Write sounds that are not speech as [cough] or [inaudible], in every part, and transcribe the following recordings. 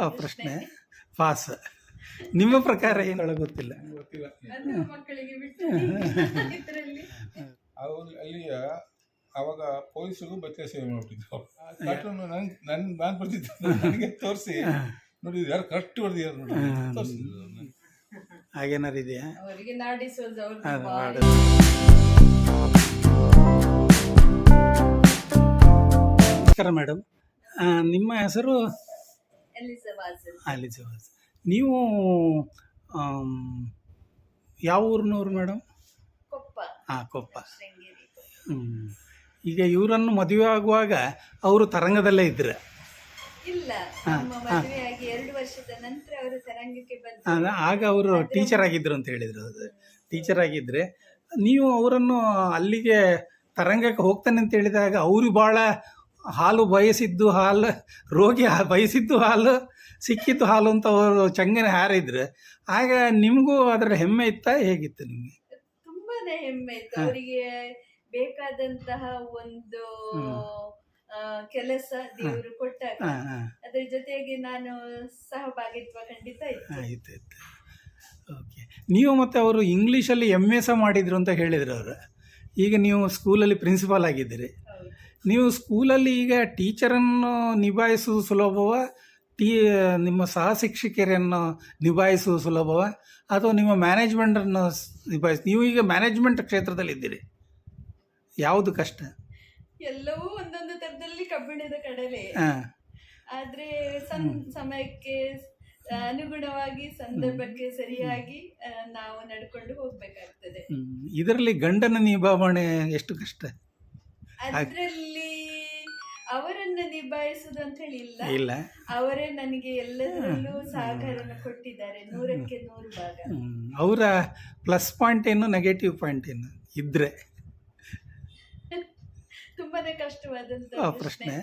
ಆ, ಪ್ರಶ್ನೆ. ಪಾಸ್. ನಿಮ್ಮ ಪ್ರಕಾರ ಏನು ಗೊತ್ತಿಲ್ಲ? ಗೊತ್ತಿಲ್ಲ. ಅದು ಮಕ್ಕಳಿಗೆ ಬಿಟ್ಟು ಇದರಲ್ಲಿ. ಅವ್ರು ಅಲ್ಲಿಯ ಅವಾಗ ಪೊಲೀಸರು ಬತ್ತೆ ಸೇವೆ ಮಾಡ್ತಿದ್ರು ಕಾರ್ಟೂನ್ ನನ್ ನನ್ ನಾನು ಬರ್ತಿದ್ದೆ ನನಗೆ ತೋರಿಸಿ. ನೋಡಿ ಯಾರು ಕರೆಕ್ಟ್ ಬರ್ದಿದ್ದಾರೆ ನೋಡಿ. ತೋರಿಸಿದ್ರು ಹಾಗೇನಾರು ಇದೆಯಾ? ಅವರಿಗೆ ನಾಡಿಸೋದು. ನಮಸ್ಕಾರ ಮೇಡಮ್. ನಿಮ್ಮ ಹೆಸರು? ಅಲಿಜವಾಸ್ ನೀವು ಯಾವ ಊರಿನವ್ರು ಮೇಡಮ್? ಕೊಪ್ಪ. ಹಾಂ ಕೊಪ್ಪ. ಹ್ಞೂ ಈಗ ಇವರನ್ನು ಮದುವೆ ಆಗುವಾಗ ಅವರು ತರಂಗದಲ್ಲೇ ಇದ್ರೆ? ಇಲ್ಲ. ಎರಡು ವರ್ಷದ ನಂತರ ಅವರು ತರಂಗಕ್ಕೆ ಬಂದು ಆಗ ಅವರು ಟೀಚರ್ ಆಗಿದ್ರು ಅಂತ ಹೇಳಿದ್ರು ಅದು ಟೀಚರ್ ಆಗಿದ್ರೆ ನೀವು ಅವರನ್ನು ಅಲ್ಲಿಗೆ ತರಂಗಕ್ಕೆ ಹೋಗ್ತಾನೆ ಅಂತ ಹೇಳಿದಾಗ ಅವರು ಭಾಳ ಹಾಲು ಬಯಸಿದ್ದು ಹಾಲು ರೋಗಿ ಬಯಸಿದ್ದು ಹಾಲು ಸಿಕ್ಕಿದ್ದು ಹಾಲು ಅಂತ ಅವರು ಚಂಗನೆ ಹಾರಿದ್ರು. ಆಗ ನಿಮಗೂ ಅದರ ಹೆಮ್ಮೆ ಇತ್ತಾ? ಹೇಗಿತ್ತು ನಿಮಗೆ? ತುಂಬಾನೇ ಹೆಮ್ಮೆ ಇತ್ತು. ಅವರಿಗೆ ಬೇಕಾದಂತಹ ಒಂದು ಕೆಲಸ ದೇವರು ಕೊಟ್ಟಾಗ ಅದ್ರ ಜೊತೆಗೆ ನಾನು ಸಹಭಾಗಿತ್ವ ಖಂಡಿತ ಇತ್ತು. ಆಯ್ತು ಆಯ್ತು ಓಕೆ. ನೀವು ಮತ್ತೆ ಅವರು ಇಂಗ್ಲೀಷಲ್ಲಿ ಎಂ ಎಸ್ ಮಾಡಿದ್ರು ಅಂತ ಹೇಳಿದ್ರು ಅವರು. ಈಗ ನೀವು ಸ್ಕೂಲಲ್ಲಿ ಪ್ರಿನ್ಸಿಪಾಲ್ ಆಗಿದ್ದೀರಿ. ನೀವು ಸ್ಕೂಲಲ್ಲಿ ಈಗ ಟೀಚರನ್ನು ನಿಭಾಯಿಸುವುದು ಸುಲಭವ? ಟೀ ನಿಮ್ಮ ಸಹ ಶಿಕ್ಷಕಿಯರನ್ನು ನಿಭಾಯಿಸುವುದು ಸುಲಭವ? ಅಥವಾ ನಿಮ್ಮ ಮ್ಯಾನೇಜ್ಮೆಂಟನ್ನು ನಿಭಾಯಿಸಿ ನೀವು ಈಗ ಮ್ಯಾನೇಜ್ಮೆಂಟ್ ಕ್ಷೇತ್ರದಲ್ಲಿದ್ದೀರಿ ಯಾವುದು ಕಷ್ಟ? ಎಲ್ಲವೂ ಒಂದೊಂದು ತರದಲ್ಲಿ ಕಬ್ಬಿಣದ ಕಡಲೆ. ಹಾಂ. ಆದ್ರೆ ಸಂ- ಸಮಯಕ್ಕೆ ಅನುಗುಣವಾಗಿ ಸಂದರ್ಭಕ್ಕೆ ಸರಿಯಾಗಿ ಆ, ನಾವು ನಡ್ಕೊಂಡು ಹೋಗ್ಬೇಕಾಗ್ತದೆ. ಇದರಲ್ಲಿ ಗಂಡನ ನಿಭಾವಣೆ ಎಷ್ಟು ಕಷ್ಟ? ಅದ್ರಲ್ಲಿ ಅವರನ್ನ ನಿಭಾಯಿಸುದು ಅಂತ ಹೇಳಿ ಇಲ್ಲ. ಇಲ್ಲ. ಅವರೇ ನನಗೆ ಎಲ್ಲದರಲ್ಲೂ ಸಹಕಾರನ ಕೊಟ್ಟಿದ್ದಾರೆ. ನೂರಕ್ಕೆ ನೂರು ಭಾಗ. ಅವರ ಪ್ಲಸ್ ಪಾಯಿಂಟ್ ಏನು ನೆಗೆಟಿವ್ ಪಾಯಿಂಟ್ ಏನು? ಇದ್ರೆ. [laughs] ತುಂಬಾನೇ ಕಷ್ಟವಾದಂತ ಆ ಪ್ರಶ್ನೆ.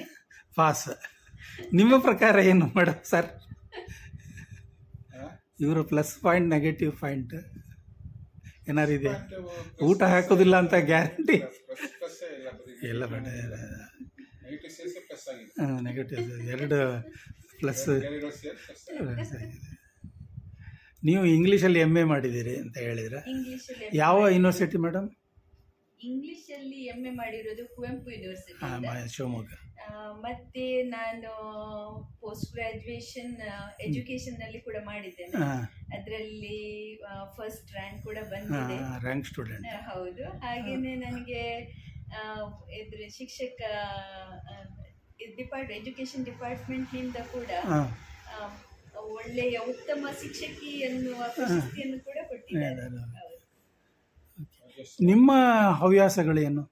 ಪಾಸ್ ನಿಮ್ಮ ಪ್ರಕಾರ ಏನು ಮೇಡಮ್ ಸರ್? ಇವರು ಪ್ಲಸ್ ಪಾಯಿಂಟ್ ನೆಗೆಟಿವ್ ಪಾಯಿಂಟ್ ಏನಾರಿದೆ ಇದೆ ಊಟ ಹಾಕೋದಿಲ್ಲ ಅಂತ ಗ್ಯಾರಂಟಿ ಎಲ್ಲ ಬೇಡ ನೆಗೆಟಿವ್ ಎರಡು ಪ್ಲಸ್ ನೀವು ಇಂಗ್ಲೀಷಲ್ಲಿ ಎಂ ಎ ಮಾಡಿದ್ದೀರಿ ಅಂತ ಹೇಳಿದ್ರೆ ಇಂಗ್ಲಿಷ್ ಅಲ್ಲಿ ಯಾವ ಯೂನಿವರ್ಸಿಟಿ ಮೇಡಮ್ ಇಂಗ್ಲೀಷಲ್ಲಿ ಎಂ ಎಂ ಮಾಡಿರೋದು ಕುವೆಂಪು ಯೂನಿವರ್ಸಿಟಿ ಶಿವಮೊಗ್ಗ. ಮತ್ತೆ ನಾನು ಪೋಸ್ಟ್ ಗ್ರಾಜುಯೇಷನ್ ಎಜುಕೇಶನ್ನಲ್ಲಿ ಕೂಡ ಮಾಡಿದ್ದೇನೆ. ಅದರಲ್ಲಿ ಫಸ್ಟ್ ರ್ಯಾಂಕ್ ಕೂಡ ಬಂದಿದೆ. ರ್ಯಾಂಕ್ ಸ್ಟೂಡೆಂಟ್ ಹೌದು. ಹಾಗೇನೆ ನನಗೆ ಇದ್ರ ಶಿಕ್ಷಕ ಡಿಪಾರ್ಟ್ ಎಜುಕೇಶನ್ ಡಿಪಾರ್ಟ್ಮೆಂಟ್ನಿಂದ ಕೂಡ ಒಳ್ಳೆಯ ಉತ್ತಮ ಶಿಕ್ಷಕಿ ಎನ್ನುವ ಪ್ರಶಸ್ತಿಯನ್ನು ಕೂಡ ಕೊಟ್ಟಿದ್ದಾರೆ. ನಿಮ್ಮ ಹವ್ಯಾಸಗಳೇನು?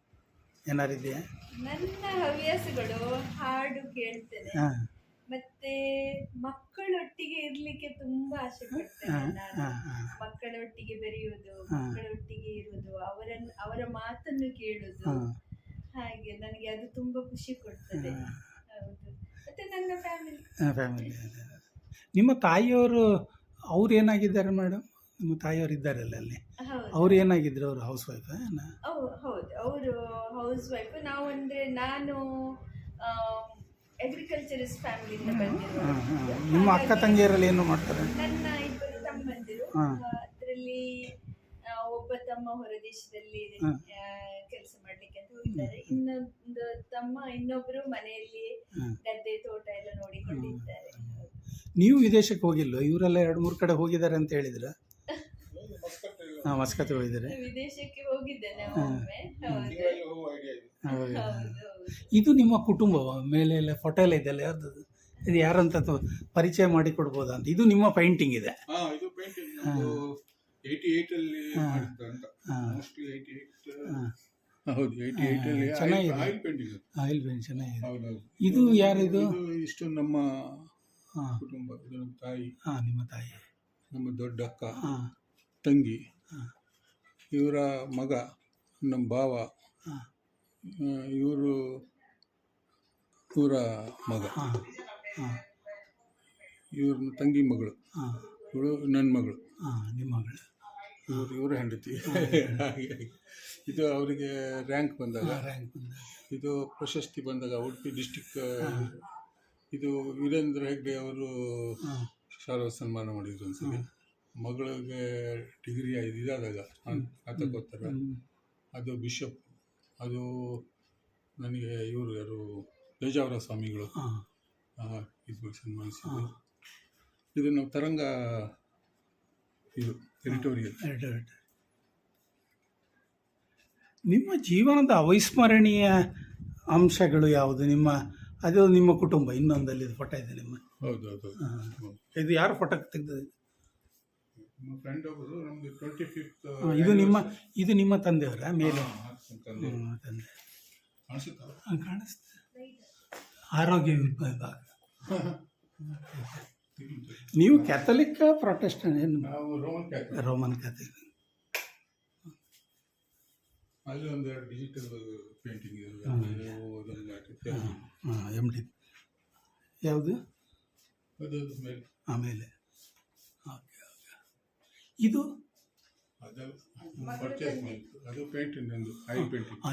ಏನು ಇದೆಯಾ ನನ್ನ ಹವ್ಯಾಸಗಳು ಹಾಡು ಕೇಳ್ತೇನೆ. ಹಾಂ. ಮತ್ತೆ ಮಕ್ಕಳೊಟ್ಟಿಗೆ ಇರ್ಲಿಕ್ಕೆ ತುಂಬಾ ಆಸೆ ಪಡ್ತೇನೆ ಮಕ್ಕಳೊಟ್ಟಿಗೆ ಬೆರೆಯುವುದು. ಮಕ್ಕಳೊಟ್ಟಿಗೆ ಇರುವುದು ಅವರನ್ನು ಅವರ ಮಾತನ್ನು ಕೇಳುದು ಹಾಗೆ ನನಗೆ ಅದು ತುಂಬಾ ಖುಷಿ ಕೊಡ್ತದೆ. ಹೌದು. ಮತ್ತೆ ನನ್ನ ಫ್ಯಾಮಿಲಿ ನಿಮ್ಮ ತಾಯಿಯವರು ಅವ್ರು ಏನಾಗಿದ್ದಾರೆ ಮೇಡಮ್ ನಿಮ್ಮ ತಾಯಿಯವರು ಇದ್ದಾರಲ್ಲ ಅಲ್ಲಿ? ಅವ್ರು ಏನಾಗಿದ್ರು ಅವರು ಹೌಸ್ ವೈಫ್ ಹೌದು. ಅವರು ಹೌಸ್ ವೈಫ್ ನಾವು ಅಂದ್ರೆ ನಾನು ಅಗ್ರಿಕಲ್ಚರಿಸ್ಟ್ ಫ್ಯಾಮಿಲಿಯಿಂದ ಬಂದಿರುವ ನಿಮ್ಮ ಅಕ್ಕ ತಂಗಿಯರಲ್ಲಿ ಏನು ಮಾಡ್ತಾರೆ? ನನ್ನ ಇಬ್ಬರು ತಮ್ಮಂದಿರು. ಹಾ. ಅದರಲ್ಲಿ ಒಬ್ಬ ತಮ್ಮ ಹೊರದೇಶದಲ್ಲಿ ಹಾ. ಕೆಲಸ ಮಾಡ್ಲಿಕ್ಕೆ ಅಂತ ಹೋಗಿದ್ದಾರೆ. ಇನ್ನೊಂದು ತಮ್ಮ ಇನ್ನೊಬ್ರು ಮನೆಯಲ್ಲಿ. ಗದ್ದೆ ತೋಟ ಎಲ್ಲ ನೋಡಿಕೊಂಡಿದ್ದಾರೆ. ನೀವು ವಿದೇಶಕ್ಕೆ ಹೋಗಿಲ್ಲ ಇವರೆಲ್ಲ ಎರಡು ಮೂರು ಕಡೆ ಹೋಗಿದ್ದಾರೆ ಅಂತ ಹೇಳಿದ್ರ? ಮಸ್ಕತ್ ಹಾಂ ಮಸ್ಕತ್ ಹೋಗಿದ್ದಾರೆ. ವಿದೇಶಕ್ಕೆ ಒಮ್ಮೆ. ಹೌದು. ಹೋಗುವ ಐಡಿಯಾ ಇದೆ. ಹೌದು. ಇದು ನಿಮ್ಮ ಕುಟುಂಬವ ಮೇಲೆ ಎಲ್ಲ ಫೋಟೋ ಎಲ್ಲ ಇದೆಯಲ್ಲ ಯಾರ್ದು? ಇದು ಯಾರಂತ ತೊ- ಪರಿಚಯ ಮಾಡಿ ಕೊಡ್ಬೋದಾ ಅಂತ. ಇದು ನಿಮ್ಮ ಪೈಂಟಿಂಗ್ ಇದೆ. ಹಾ ಇದು ಪೇಂಟಿಂಗ್ ಏಯ್ಟಿ ಏಯ್ಟ್ ಅಲ್ಲಿ ಮಾಡಿದ್ದು ಅಂತ. ಹಾಂ. ಮೋಸ್ಟ್ಲಿ ಏಯ್ಟಿ ಏಯ್ಟ್ ಹಾಂ ಹೌದು ಏಯ್ಟಿ ಏಯ್ಟ್ ಅಲ್ಲಿ ಚೆನ್ನಾಗಿದೆ. ಆಯಿಲ್ ಪೇಂಟಿಂಗ್ ಆಯಿಲ್ ಪೇಂಟ್ ಚೆನ್ನಾಗಿದೆ. ಹೌದೌದು. ಇದು ಯಾರಿದು? ಇಷ್ಟು ನಮ್ಮ ಹಾಂ. ಕುಟುಂಬ ಇದು ನಮ್ಮ ತಾಯಿ. ಹಾಂ ನಿಮ್ಮ ತಾಯಿ. ನಮ್ಮ ದೊಡ್ಡ ಅಕ್ಕ ಹಾಂ. ತಂಗಿ ಹಾಂ. ಇವರ ಮಗ ನಮ್ಮ ಭಾವ ಹಾಂ ಇವರು ಇವರ ಮಗ. ಹಾಂ ಹಾಂ. ಇವ್ರ ತಂಗಿ ಮಗಳು. ಹಾಂ. ಇವಳು ನನ್ನ ಮಗಳು. ಹಾಂ ನಿಮ್ಮ ಮಗಳು. ಇವರು ಇವರು ಹೆಂಡತಿ. [laughs] ಹಾಗೆ ಇದು ಅವರಿಗೆ ರ್ಯಾಂಕ್ ಬಂದಾಗ. ರ್ಯಾಂಕ್ ಬಂದಾಗ. ಇದು ಪ್ರಶಸ್ತಿ ಬಂದಾಗ ಉಡುಪಿ ಡಿಸ್ಟಿಕ್ ಇದು ವೀರೇಂದ್ರ ಹೆಗ್ಡೆ ಅವರು ಶಾರವ ಶಾಲಾ ಸನ್ಮಾನ ಮಾಡಿದ್ರು ಒಂದ್ಸಲಿ ಮಗಳಿಗೆ ಡಿಗ್ರಿ ಇದಾದಾಗ ಸ್ನಾತಕೋತ್ತರ. ಅದು ಬಿಷಪ್ ಅದು ನನಗೆ ಇವರು ಯಾರು? ಬೇಜಾವರ ಸ್ವಾಮಿಗಳು. ಹಾ. ಇದು ಸನ್ಮಾನಿಸಿದ್ರು ಇದು ನಾವು ತರಂಗ ಇದು ಟೆರಿಟೋರಿಯಲ್. ನಿಮ್ಮ ಜೀವನದ ಅವಿಸ್ಮರಣೀಯ ಅಂಶಗಳು ಯಾವುದು? ನಿಮ್ಮ ಅದು ನಿಮ್ಮ ಕುಟುಂಬ ಇನ್ನೊಂದಲ್ಲಿ ಫೋಟೋ ಇದೆ ನಿಮ್ಮ. ಹೌದು ಹೌದು. ಇದು ಯಾರು ಫೋಟೋ ತೆಗೆದಿದೆ ನಮ್ಮ ಫ್ರೆಂಡ್ ಒಬ್ಬರು ನಮಗೆ ಟ್ವೆಂಟಿ ಫಿಫ್ತ್ ಇದು ನಿಮ್ಮ ಇದು ನಿಮ್ಮ ತಂದೆಯವರ ಮೇಲೆ? ತಂದೆ. ಹ್ಮ್, ತಂದೆ ಕಾಣಿಸುತ್ತಾ ಹಾ, ಕಾಣಿಸ್ತದೆ ಆರೋಗ್ಯ ವಿಭಾಗ. [laughs] ನೀವು ಕ್ಯಾಥಲಿಕ್ ಪ್ರೊಟೆಸ್ಟೆಂಟ್ ಏನು? ರೋಮನ್ ಕ್ಯಾಥಲಿಕ್ ಅಲ್ಲಿ ಒಂದು ಡಿಜಿಟಲ್ ಪೇಂಟಿಂಗ್ ಎಂ ಡಿ ಯಾವುದು? ಅದು ಮೇಲೆ. ಆಮೇಲೆ ಓಕೆ ಓಕೆ. ಇದು? ಅದು ಪರ್ಚೇಸ್ ಮಾಡಿದ್ದು. ಅದು ಪೇಂಟಿಂಗ್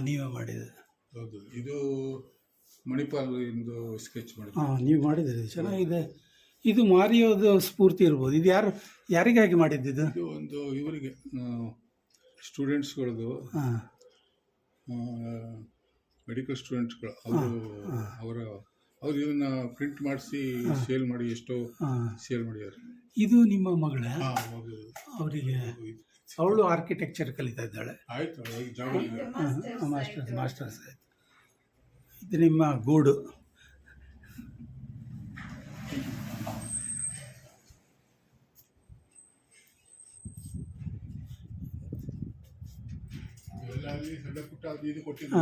ನೀವೇ ಮಾಡಿದ್ದು. ಹೌದು. ಇದು ಮಣಿಪಾಲ್ ಇಂದು ಸ್ಕೆಚ್ ಮಾಡಿದ್ದು ಹಾಂ ನೀವು ಮಾಡಿದ್ದೀರಿ ಚೆನ್ನಾಗಿದೆ. ಇದು ಮಾರಿಯೋದು ಸ್ಫೂರ್ತಿ ಇರ್ಬೋದು. ಇದು ಯಾರು ಯಾರಿಗಾಗಿ ಮಾಡಿದ್ದಿದ್ದು ಇದು? ಒಂದು ಇವರಿಗೆ ಸ್ಟೂಡೆಂಟ್ಸ್ಗಳದು ಹಾಂ. ಮೆಡಿಕಲ್ ಸ್ಟೂಡೆಂಟ್ಸ್ಗಳು ಅವರು ಅವರ ಅವ್ರು ಇದನ್ನ ಪ್ರಿಂಟ್ ಮಾಡಿಸಿ ಸೇಲ್ ಮಾಡಿ ಎಷ್ಟೋ ಹಾಂ. ಸೇಲ್ ಮಾಡಿದ್ದಾರೆ. ಇದು ನಿಮ್ಮ ಮಗಳ? ಅವರಿಗೆ. ಅವಳು ಆರ್ಕಿಟೆಕ್ಚರ್ ಕಲಿತಾ ಇದ್ದಾಳೆ. ಆಯ್ತು ಈಗ ಜಾಬ್ ಇದೆ ಮಾಸ್ಟರ್ಸ್ ಮಾಸ್ಟರ್ಸ್ ಆಯ್ತು. ಇದು ನಿಮ್ಮ ಗೂಡು.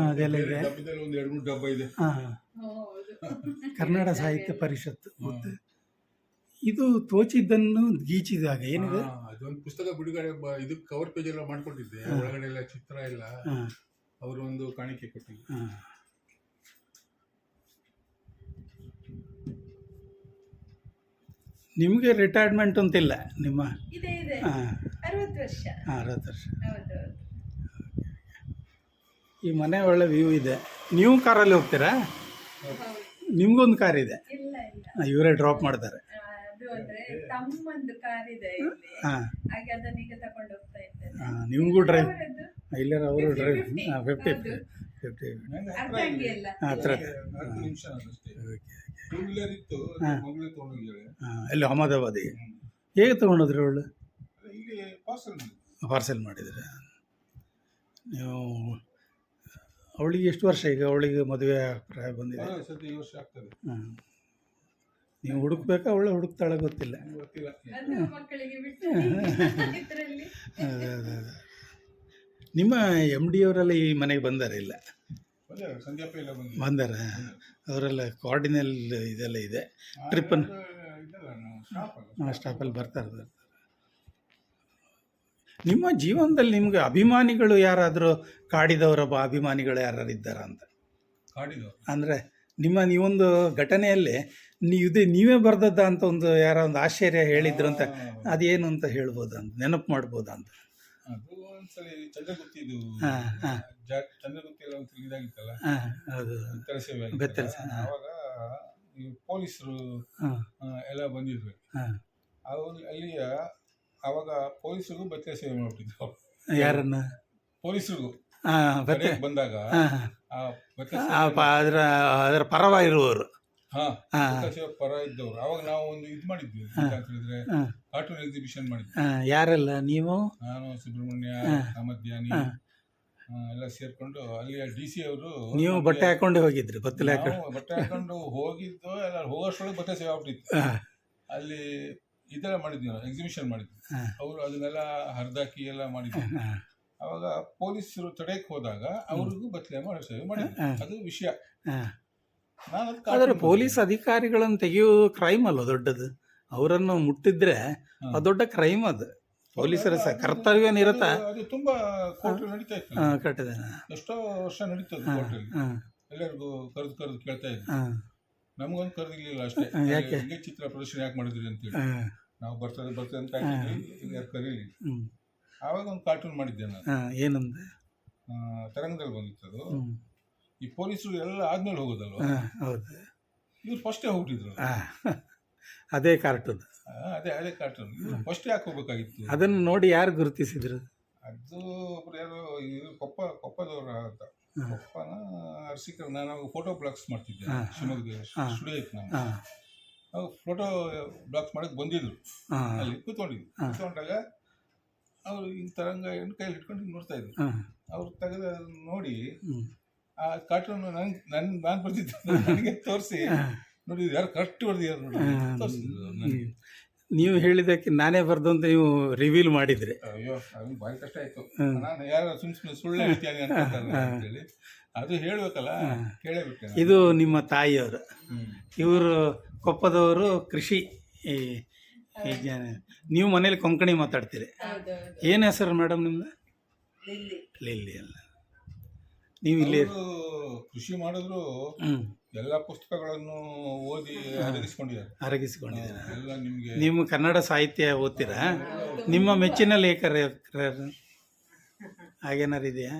ಅದೆಲ್ಲ ಇದೆ. ಒಂದು ಎರಡು ಮೂರು ಡಬ್ಬ ಇದೆ. ಹಾಂ ಹೌದು. ಕನ್ನಡ ಸಾಹಿತ್ಯ ಪರಿಷತ್ತು ಗೊತ್ತು ಇದು ತೋಚಿದ್ದನ್ನು ಗೀಚಿದಾಗ ಏನಿದೆ? ಅದೊಂದು ಪುಸ್ತಕ ಬಿಡುಗಡೆ ಬ- ಇದು ಕವರ್ ಪೇಜ್ ಎಲ್ಲ ಮಾಡ್ಕೊಟ್ಟಿದ್ದೆ ಒಳಗಡೆ ಎಲ್ಲ ಚಿತ್ರ ಎಲ್ಲ ಅವರು ಒಂದು ಕಾಣಿಕೆ ಕೊಟ್ಟಿದ್ರು ನಿಮಗೆ ರಿಟೈರ್ಮೆಂಟ್ ಅಂತಿಲ್ಲ ನಿಮ್ಮ ಇದೆ ಇದೆ. ಹಾಂ. ಅರವತ್ತು ವರ್ಷ. ಈ ಮನೆ ಒಳ್ಳೆ ವ್ಯೂ ಇದೆ. ನೀವು ಕಾರಲ್ಲಿ ಹೋಗ್ತೀರಾ? ನಿಮಗೊಂದು ಕಾರ್ ಇದೆ. ಇಲ್ಲ ಇಲ್ಲ. ಆ, ಇವರೇ ಡ್ರಾಪ್ ಮಾಡ್ತಾರೆ. ಅದು ಅಂದ್ರೆ ತಮ್ಮಂದು ಕಾರ್ ಇದೆ ಇಲ್ಲಿ. ಹಾಂ. ಹಾಗೆ ಅದನ್ನ ಈಗ ತಕೊಂಡು ಹೋಗ್ತಾ ಇದ್ದೇನೆ ಹಾಂ ನಿಮಗೂ ಡ್ರೈವ್ ಇಲ್ಲರ ಅವರು ಡ್ರೈವ್ 50, ಹಾಂ ಫಿಫ್ಟಿ. ಫಿಫ್ಟಿ ಹತ್ರ. ಓಕೆ ಇತ್ತು ಎಲ್ಲಿ ಅಹಮದಾಬಾದಿ ಹೇಗೆ ತೊಗೊಂಡೋದ್ರಿ ಅವಳು? ಇಲ್ಲಿ ಪಾರ್ಸಲ್ ಮಾಡಿದ್ರೆ. ನೀವು ಅವಳಿಗೆ ಎಷ್ಟು ವರ್ಷ ಈಗ? ಅವಳಿಗೆ ಮದುವೆ ಪ್ರಾಯ ಬಂದಿದೆ. ನೀವು ಹುಡುಕ್ಬೇಕಾ? ಅವಳು ಹುಡುಕ್ತಾಳೆ ಗೊತ್ತಿಲ್ಲ. ಅದು ಮಕ್ಕಳಿಗೆ ಬಿಟ್ಟು ಇದರಲ್ಲಿ. ಅದೇ ಅದೇ ನಿಮ್ಮ ಎಂ ಡಿ ಅವರೆಲ್ಲ ಈ ಮನೆಗೆ ಬಂದಾರೆ ಬಂದಾರ. ಅವರೆಲ್ಲ ಕಾರ್ಡಿನಲ್ ಇದೆಲ್ಲ ಇದೆ. ಟ್ರಿಪ್ ಹಾಂ ಸ್ಟಾಪಲ್ಲಿ ಬರ್ತಾರೆ ಬರ್ತಾರೆ ನಿಮ್ಮ ಜೀವನದಲ್ಲಿ ನಿಮಗೆ ಅಭಿಮಾನಿಗಳು ಯಾರಾದರೂ ಕಾಡಿದವರ ಅಭಿಮಾನಿಗಳು ಯಾರು ಇದ್ದಾರ ಅಂತ? ಕಾಡಿದವರು. ಅಂದರೆ ನಿಮ್ಮ ನೀವೊಂದು ಘಟನೆಯಲ್ಲಿ ನೀವು ಇದೇ ನೀವೇ ಬರ್ದದ್ದ ಅಂತ ಒಂದು ಯಾರೋ ಒಂದು ಆಶ್ಚರ್ಯ ಹೇಳಿದ್ರು ಅಂತ ಅದೇನು ಅಂತ ಹೇಳ್ಬೋದು ಅಂತ ನೆನಪು ಮಾಡ್ಬೋದಾ ಅಂತ? ಅದು ಒಂದ್ಸಲಿ ಚಂದ್ರಗುತ್ತಿ ಇದು ಹಾಂ ಹಾಂ. ಜಾ- ಚಂದ್ರಗುತ್ತಿ ಎಲ್ಲ ಒಂದ್ಸಲಿ ಇದಾಗಿತ್ತಲ್ಲ? ಬೆತ್ತಲ ಸೇವೆ ಆಗಿತ್ತಲ್ಲ, ಬೆತ್ತಲ ಸೇವೆ, ಹಾ. ಅವಾಗ ಈ ಪೊಲೀಸರು ಹಾಂ. ಆ, ಎಲ್ಲ ಬಂದಿದ್ರು ಹಾಂ. ಅವ್ರು ಅಲ್ಲಿಯ ಅವಾಗ ಪೊಲೀಸರಿಗೂ ಬೆತ್ತಲೆ ಸೇವೆ ಮಾಡ್ಬಿಟ್ಟಿದ್ರು ಯಾರನ್ನ? ಪೊಲೀಸರಿಗೂ. ಹಾಂ ಬತ್ತೆ ಕಡೆಗೆ ಬಂದಾಗ ಹಾಂ ಹಾಂ. ಆ ಬೆತ್ತಲೆ ಆ ಅದರ ಅದರ ಪರವಾಗಿರುವವರು. ಪರ ಇದ್ದವ್ರು. ಅವಾಗ ನಾವು ಒಂದು ಇದು ಮಾಡಿದ್ವಿ ಅಂತ ಹೇಳಿದ್ರೆ ಕಾರ್ಟೂನ್ ಎಕ್ಸಿಬಿಷನ್ ಮಾಡಿದ್ವಿ. ಯಾರೆಲ್ಲ? ನೀವು? ನಾನು ಸುಬ್ರಹ್ಮಣ್ಯ ಕಾಮಧ್ಯಾನಿ ಎಲ್ಲ ಸೇರ್ಕೊಂಡು ಅಲ್ಲಿ ಡಿ ಸಿ ಅವರು ನೀವು ಬಟ್ಟೆ ಹಾಕೊಂಡೇ ಹೋಗಿದ್ರಿ ಬತ್ತಲೆ ಬಟ್ಟೆ ಹಾಕೊಂಡು ಹೋಗಿದ್ದು ಎಲ್ಲ ಹೋಗೋಷ್ರೊಳಗೆ ಬಟ್ಟೆ ಸೇವೆ ಆಗ್ಬಿಟ್ಟಿತ್ತು ಅಲ್ಲಿ ಇದೆಲ್ಲ ಮಾಡಿದ್ವಿ ನಾವು ಎಕ್ಸಿಬಿಷನ್ ಮಾಡಿದ್ವಿ. ಅವರು ಅದನ್ನೆಲ್ಲ ಹರಿದಾಕಿ ಎಲ್ಲ ಮಾಡಿದ್ವಿ. ಅವಾಗ ಪೊಲೀಸರು ತಡೆಯಕ್ಕೆ ಹೋದಾಗ ಅವ್ರಿಗೂ ಬತ್ತಲೆ ಮಾಡಿ ಸೇವೆ ಮಾಡಿದ್ವಿ ಅದು ವಿಷಯ. ಆದರೆ ಪೊಲೀಸ್ ಅಧಿಕಾರಿಗಳನ್ನು ತೆಗೆಯುವ ಕ್ರೈಮ್ ಅಲ್ಲ ದೊಡ್ಡದು. ಅವರನ್ನು ಮುಟ್ಟಿದ್ರೆ. ಅದು ದೊಡ್ಡ ಕ್ರೈಮ್ ಅದು. ಪೊಲೀಸರ ಸ ಕರ್ತವ್ಯ ನಿರತ. ಅದು- ತುಂಬಾ ಕೋರ್ಟ್ ನಡೀತಾ ಇತ್ತು. ಹಾಂ ಕಟ್ಟಿದೆ ಎಷ್ಟೋ ವರ್ಷ ನಡೀತದೆ ಕೋರ್ಟಲ್ಲಿ ಎಲ್ಲರಿಗೂ ಕರೆದು ಕರೆದು ಕೇಳ್ತಾ ಇದ್ವಿ ಹಾಂ. ನಮಗೊಂದು ಕರೆದಿರ್ಲಿಲ್ಲ ಅಷ್ಟೇ. ಯಾಕೆ? ಹಿಂಗೆ ಚಿತ್ರ ಪ್ರದರ್ಶನ ಯಾಕೆ ಮಾಡಿದ್ರಿ ಅಂತೇಳಿ ನಾವು ಬರ್ತದೆ ಬರ್ತದೆ ಅಂತ ಈಗ ಯಾರು ಕರೀಲಿ? ಆವಾಗ ಒಂದು ಕಾರ್ಟೂನ್ ಮಾಡಿದ್ದೆ ನಾನು. ಏನಂದ ತರಂಗದಲ್ಲಿ ಬಂದಿತ್ತು ಅದು. ಈ ಪೊಲೀಸರು ಎಲ್ಲ ಆದ್ಮೇಲೆ ಹೋಗೋದಲ್ವ? ಹೌದು. ಇವ್ರು ಫಸ್ಟೇ ಹೋಗ್ಬಿಟ್ಟಿದ್ರು. ಅದೇ ಕಾರ್ಟೂನ್ ಅದೇ ಅದೇ ಕಾರ್ಟೂನ್ ಇವ್ರು ಫಸ್ಟೇ ಯಾಕೆ ಹೋಗ್ಬೇಕಾಗಿತ್ತು? ಅದನ್ನು ನೋಡಿ ಯಾರು ಗುರುತಿಸಿದ್ರು? ಅದು ಒಬ್ರು ಯಾರೋ ಇವ್ರು ಕೊಪ್ಪ ಕೊಪ್ಪದವ್ರ ಅಂತ. ಕೊಪ್ಪನ ಅರ್ಸಿಕರ್ ನಾನು ಫೋಟೋ ಬ್ಲಾಕ್ಸ್ ಮಾಡ್ತಿದ್ದೆ. ಶಿವಮೊಗ್ಗ ಸ್ಟುಡಿಯೋ ಇತ್ತು ನಾನು. ಫೋಟೋ ಬ್ಲಾಕ್ಸ್ ಮಾಡೋಕ್ಕೆ ಬಂದಿದ್ರು. ಅಲ್ಲಿ ಕೂತ್ಕೊಂಡಿದ್ರು ಹಾ. ಕೂತ್ಕೊಂಡಾಗ ಅವರು ಹಿಂಗೆ ತರಂಗ ಏನು ಕೈಯಲ್ಲಿ ಇಟ್ಕೊಂಡು ಹಿಂಗೆ ನೋಡ್ತಾ ಇದ್ರು. ಅವ್ರು ತೆಗೆದ ನೋಡಿ ಆ ಕಾರ್ಟೂನ್ ನನ್ ನನ್ ನಾನು ಬರ್ತಿದ್ದೆ ನನಗೆ ತೋರಿಸಿ. ನೋಡಿ ಯಾರು ಕರೆಕ್ಟ್ ಬರ್ದಿದ್ದಾರೆ ನೋಡಿ. ತೋರಿಸಿದ್ರು ನನಗೆ ನೀವು ಹೇಳಿದಕ್ಕೆ ನಾನೇ ಬರ್ದು ಅಂತ ನೀವು ರಿವೀಲ್ ಮಾಡಿದ್ರಿ. ಅಯ್ಯೋ ಅದು ಭಾರಿ ಕಷ್ಟ ಆಯ್ತು. ನಾನು ಯಾರು ಸುಮ್ ಸುಮ್ಮನೆ ಸುಳ್ಳು ಹೇಳ್ತೀನಿ ಅಂತ ಹೇಳಿ. ಅದು ಹೇಳಬೇಕಲ್ಲ ಕೇಳೇ ಬಿಟ್ಟೆ ಇದು ನಿಮ್ಮ ತಾಯಿಯವರು. ಇವರು ಕೊಪ್ಪದವರು ಕೃಷಿ ಈ ಈ ಜನ ನೀವು ಮನೇಲಿ ಕೊಂಕಣಿ ಮಾತಾಡ್ತೀರಿ. ಏನು ಹೆಸರು ಮೇಡಮ್ ನಿಮ್ದು? ಇಲ್ಲಿ ಲಿಲ್ಲಿ ಅಲ್ಲ. ನೀವು ಇಲ್ಲಿ ಕೃಷಿ ಮಾಡಿದ್ರು ಎಲ್ಲ ಪುಸ್ತಕಗಳನ್ನು ಓದಿ ಅರಗಿಸ್ಕೊಂಡಿದ್ದಾರೆ. ಅರಗಿಸಿಕೊಂಡಿದ್ದೀರಾ. ಎಲ್ಲ ನಿಮಗೆ ನೀವು ಕನ್ನಡ ಸಾಹಿತ್ಯ ಓದ್ತೀರಾ? ನಿಮ್ಮ ಮೆಚ್ಚಿನ ಲೇಖರ ಯಾರು? ಹಾಗೇನಾರು ಇದೆಯಾ?